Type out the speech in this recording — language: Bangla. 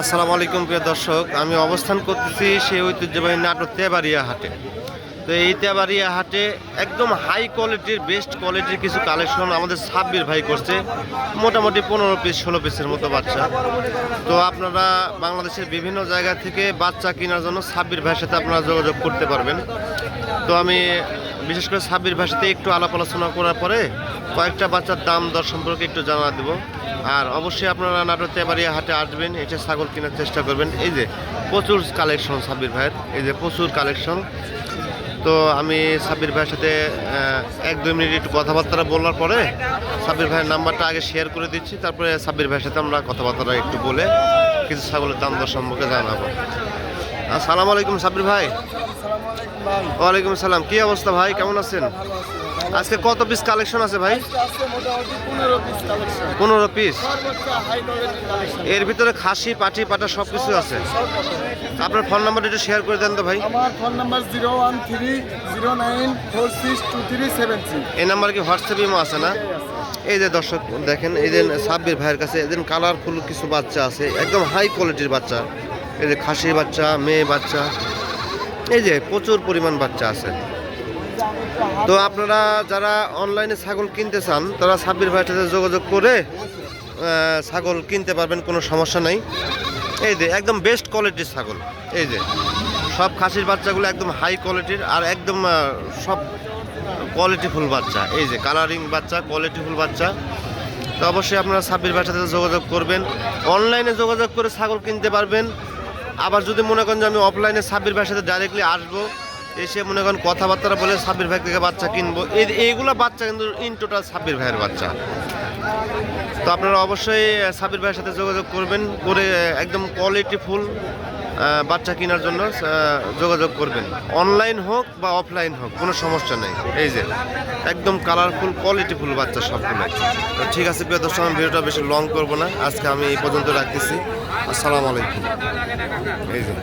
আসসালামু আলাইকুম প্রিয় দর্শক, আমি অবস্থান করতেছি সেই ঐতিহ্যবাহী নাটোর তেবাড়িয়া হাটে। তো এই তেবাড়িয়া হাটে একদম হাই কোয়ালিটির বেস্ট কোয়ালিটির কিছু কালেকশন আমাদের সাব্বির ভাই করছে। মোটামুটি পনেরো পিস ষোলো পিসের মতো বাচ্চা। তো আপনারা বাংলাদেশের বিভিন্ন জায়গা থেকে বাচ্চা কেনার জন্য সাব্বির ভাইয়ের সাথে আপনারা যোগাযোগ করতে পারবেন। তো আমি বিশেষ করে সাব্বির সাথে একটু আলাপ আলোচনা করার পরে কয়েকটা বাচ্চার দাম দর সম্পর্কে একটু জানা দেবো। আর অবশ্যই আপনারা নাটোর তেবাড়িয়া হাটে আসবেন, এসে ছাগল কেনার চেষ্টা করবেন। এই যে প্রচুর কালেকশন সাব্বির ভাইয়ের, এই যে প্রচুর কালেকশন। তো আমি সাব্বির ভাইয়ের সাথে এক দুই মিনিট একটু কথাবার্তা বলার পরে সাব্বির ভাইয়ের নাম্বারটা আগে শেয়ার করে দিচ্ছি। তারপরে সাব্বির ভাইয়ের সাথে আমরা কথাবার্তা একটু বলে কিছু ছাগলের দাম দর সম্পর্কে জানাব। আসসালামু আলাইকুম সাব্বির ভাই। ওয়ালাইকুম আসসালাম কি অবস্থা ভাই? কেমন আছেন? আজকে কত পিস কালেকশন আছে ভাই? পনেরো পিস এর ভিতরে খাসি পাটি পাটা সব কিছু আছে। আপনার ফোন নাম্বার একটু শেয়ার করে দেন তো ভাই। আমার phone number zero one three zero nine four six two three seven এই নাম্বার কি হোয়াটসঅ্যাপ ইমো আছে না? এই যে দর্শক দেখেন এই যে সাব্বির ভাইয়ের কাছে এদিন কালারফুল কিছু বাচ্চা আছে একদম হাই কোয়ালিটির বাচ্চা। এই যে খাসির বাচ্চা, মেয়ে বাচ্চা, এই যে প্রচুর পরিমাণ বাচ্চা আছে। তো আপনারা যারা অনলাইনে ছাগল কিনতে চান, তারা সাব্বির ভাইয়ের সাথে যোগাযোগ করে ছাগল কিনতে পারবেন, কোনো সমস্যা নাই। এই যে একদম বেস্ট কোয়ালিটির ছাগল, এই যে। সব খাসির বাচ্চাগুলো একদম হাই কোয়ালিটির আর একদম সব কোয়ালিটিফুল বাচ্চা, এই যে কালারিং বাচ্চা কোয়ালিটিফুল বাচ্চা। তো অবশ্যই আপনারা সাব্বির ভাইয়ের সাথে যোগাযোগ করবেন অনলাইনে যোগাযোগ করে ছাগল কিনতে পারবেন। আবার যদি মনে করেন যে আমি অফলাইনে সাব্বির ভাইয়ের সাথে ডাইরেক্টলি আসব, এসে মনে করেন কথাবার্তা বলে সাব্বির ভাই থেকে বাচ্চা কিনবো, এই এইগুলো বাচ্চা কিন্তু ইন টোটাল সাব্বির ভাইয়ের বাচ্চা। তো আপনারা অবশ্যই সাব্বির ভাইয়ের সাথে যোগাযোগ করবেন, করে একদম কোয়ালিটি ফুল বাচ্চা কেনার জন্য যোগাযোগ করবেন। অনলাইন হোক বা অফলাইন হোক, কোনো সমস্যা নেই। এই যে, একদম কালারফুল কোয়ালিটিফুল বাচ্চা সবগুলো। তো ঠিক আছে, প্রিয় দর্শক, আমি ভিডিওটা বেশি লং করব না। আজকে আমি এই পর্যন্ত রাখতেছি। আসসালামু আলাইকুম। এই যে।